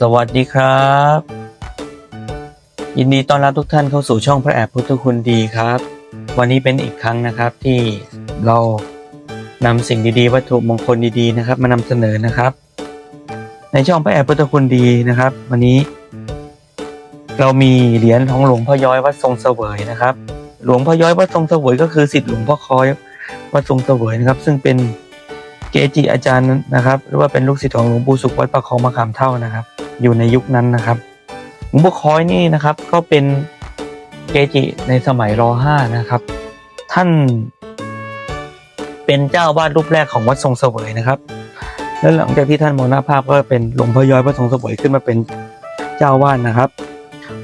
สวัสดีครับ ยินดีต้อนรับทุกท่านเข้าสู่ช่องพระแอบพุทธคุณดีครับ วันนี้เป็นอีกครั้งนะครับที่เรานำสิ่งดีๆ วัตถุมงคลดีๆนะครับ มานำเสนอนะครับ ในช่องพระแอบพุทธคุณดีนะครับ วันนี้ เรามีเหรียญของหลวงพ่อย้อยวัดทรงเสวยนะครับ หลวงพ่อย้อยวัดทรงเสวยก็คือสิทธิหลวงพ่อคอยวัดทรงเสวยนะครับ ซึ่งเป็นเกจิอาจารย์นะครับ หรือว่าเป็นลูกศิษย์ของหลวงปู่สุขวัดประคองมะขามเท่านะครับ อยู่ในยุคนั้นนะครับหลวงพ่อคอยนี่นะครับก็เป็นเกจิในสมัยร .5 นะครับ ท่านเป็นเจ้าวาดรูปแรกของวัดทรงเสวยนะครับ แล้วหลังจากที่ท่านมรณภาพก็เป็นหลวงพ่อย้อยวัดทรงเสวยขึ้นมาเป็นเจ้าวาดนะครับ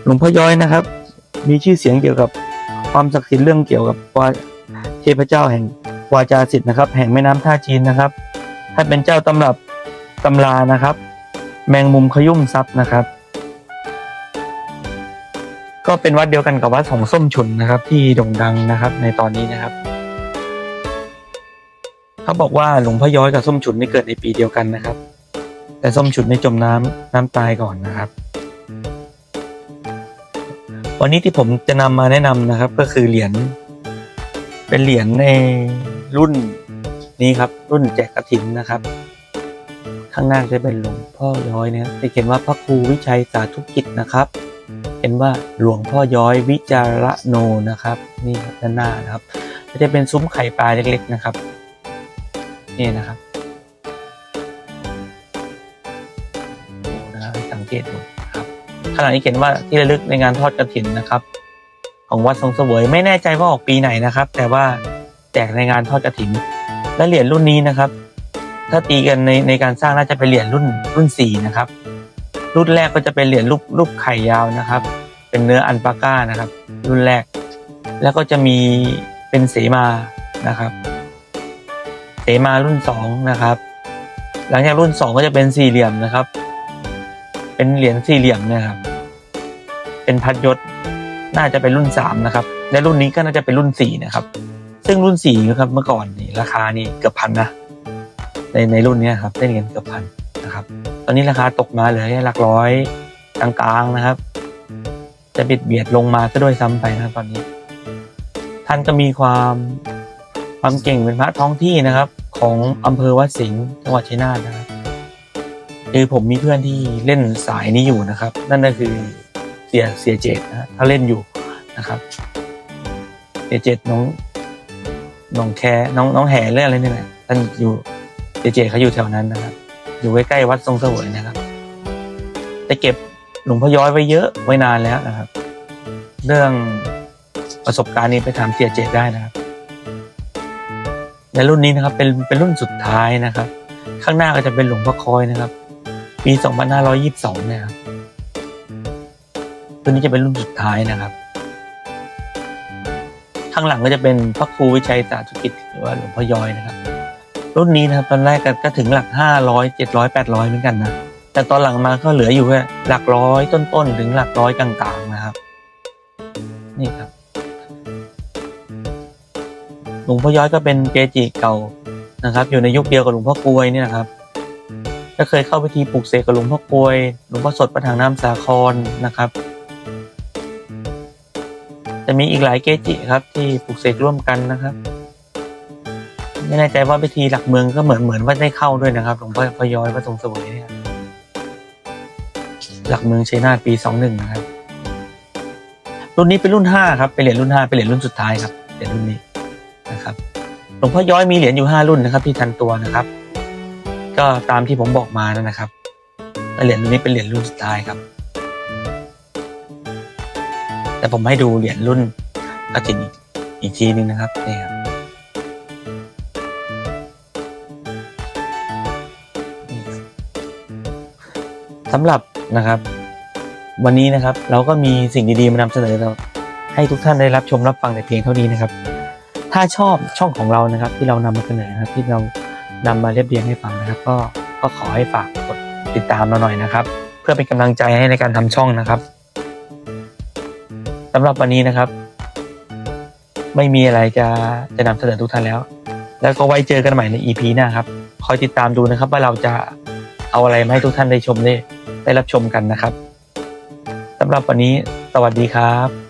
หลวงพ่อย้อยนะครับ มีชื่อเสียงเกี่ยวกับความศักดิ์สิทธิ์เรื่องเกี่ยวกับวาเทพเจ้าแห่งวาจาสิทธิ์นะครับ แห่งแม่น้ำท่าจีนนะครับท่านเป็นเจ้าตำรับตำรานะครับ แมงมุมขยุ่มทรัพย์นะครับ ก็เป็นวัดเดียวกันกับวัดของส้มฉุนนะครับ ที่โด่งดังนะครับ ในตอนนี้นะครับ เขาบอกว่าหลวงพ่อย้อยกับส้มฉุนนี่เกิดในปีเดียวกันนะครับ แต่ส้มฉุนในจมน้ำน้ำตายก่อนนะครับ วันนี้ที่ผมจะนำมาแนะนำนะครับ ก็คือเหรียญเป็นเหรียญในรุ่นนี้ครับ รุ่นแจกกระถินนะครับ ข้างหน้าจะเป็นหลวงพ่อย้อยนะครับจะเขียนว่าพระครูวิชัยสาธุกิจนะครับเห็นว่าหลวงพ่อย้อยวิจารโนนะครับ นี่ครับด้านหน้านะครับก็จะเป็นซุ้มไข่ปลาเล็กๆนะครับ นี่นะครับดูนะครับสังเกตดูครับขณะนี้เขียนว่าที่ระลึกในงานทอดกระถินนะครับ ของวัดทรงเสวยไม่แน่ใจว่าออกปีไหนนะครับ แต่ว่าแจกในงานทอดกระถินและเหรียญรุ่นนี้นะครับ ถ้าตีกันในในการสร้างน่าจะเป็นเหรียญรุ่นรุ่นสี่นะครับ รุ่นแรกก็จะเป็นเหรียญรูปรูปไข่ยาวนะครับ เป็นเนื้ออันปาก้านะครับ รุ่นแรก แล้วก็จะมีเป็นเสมานะครับเสมารุ่นสองนะครับ หลังจากรุ่นสองก็จะเป็นสี่เหลี่ยมนะครับ เป็นเหรียญสี่เหลี่ยมนะครับ เป็นพัดยศน่าจะเป็นรุ่นสามนะครับและรุ่นนี้ก็น่าจะเป็นรุ่นสี่นะครับ ซึ่งรุ่นสี่นะครับเมื่อก่อนนี่ราคานี่เกือบพันนะ ในในรุ่นนี้ครับได้เงินเกือบพันนะครับ ตอนนี้ราคาตกมาเหลือแค่หลักร้อยกลางๆนะครับ จะบิดเบียดลงมาซะด้วยซ้ำไปนะครับ ตอนนี้ ท่านก็มีความความเก่งเป็นพระท้องที่นะครับ ของอำเภอวัดสิงห์จังหวัดชัยนาทนะครับคือผมมีเพื่อนที่เล่นสายนี้อยู่นะครับ นั่นก็คือเสียเสียเจตนะถ้าเล่นอยู่นะครับเสียเจตน้องน้องแคน้องน้องแห่เรื่องอะไรนี่แหละท่านอยู่ เสียเจเขาอยู่แถวนั้นนะครับ อยู่ใกล้ๆวัดทรงเสวยนะครับแต่เก็บหลวงพ่อย้อยไว้เยอะไว้นานแล้วนะครับ เรื่องประสบการณ์นี้ไปถามเสียเจได้นะครับและรุ่นนี้นะครับเป็นเป็นรุ่นสุดท้ายนะครับ ข้างหน้าก็จะเป็นหลวงพ่อคอยนะครับปี2522เนี่ยครับตัวนี้จะเป็นรุ่นสุดท้ายนะครับข้างหลังก็จะเป็นพระครูวิชัยสาธุกิจหรือว่าหลวงพ่อย้อยนะครับ รุ่นนี้นะครับตอนแรกก็ถึงหลัก 500 700 800 เหมือนกันนะ แต่ตอนหลังมาก็เหลืออยู่แค่หลักร้อยต้นๆ ถึงหลักร้อยกลางๆนะครับ นี่ครับหลวงพ่อย้อยก็เป็นเกจิเก่านะครับ อยู่ในยุคเดียวกับหลวงพ่อกลวยเนี่ยนะครับ ก็เคยเข้าพิธีปลุกเสกกับหลวงพ่อกลวยหลวงพ่อสดประทางน้ำสาครนะครับจะมีอีกหลายเกจิครับที่ปลุกเสกร่วมกันนะครับ ไม่แน่ใจว่าพิธีหลักเมืองก็เหมือนเหมือนว่าได้เข้าด้วยนะครับหลวงพ่อพย้อยพระทรงสวยเนี่ยหลักเมืองเชยนาปีสองหนึ่งนะครับ รุ่นนี้เป็นรุ่นห้าครับเป็นเหรียญรุ่นห้าเป็นเหรียญรุ่นสุดท้ายครับเหรียญรุ่นนี้นะครับหลวงพ่อย้อยมีเหรียญอยู่ห้ารุ่นนะครับ ที่ทันตัวนะครับ ก็ตามที่ผมบอกมานะครับเหรียญรุ่นนี้เป็นเหรียญรุ่นสุดท้ายครับ แต่ผมให้ดูเหรียญรุ่นกระถินอีกทีหนึงนะครับนี่ครับ สำหรับนะครับ วันนี้นะครับเราก็มีสิ่งดีๆมานำเสนอเราให้ทุกท่านได้รับชมรับฟังแต่เพียงเท่านี้นะครับ ถ้าชอบช่องของเรานะครับ ที่เรานำมาเสนอนะครับที่เรานำมาเรียบเรียงให้ฟังนะครับ ก็ก็ขอให้ฝากกดติดตามเราหน่อยนะครับ เพื่อเป็นกำลังใจให้ในการทำช่องนะครับสำหรับวันนี้นะครับ ไม่มีอะไรจะจะนำเสนอทุกท่านแล้ว แล้วก็ไว้เจอกันใหม่ใน EP หน้าครับคอยติดตามดูนะครับ ว่าเราจะเอาอะไรมาให้ทุกท่านได้ชมได้ ได้รับชมกันนะครับสำหรับวันนี้สวัสดีครับ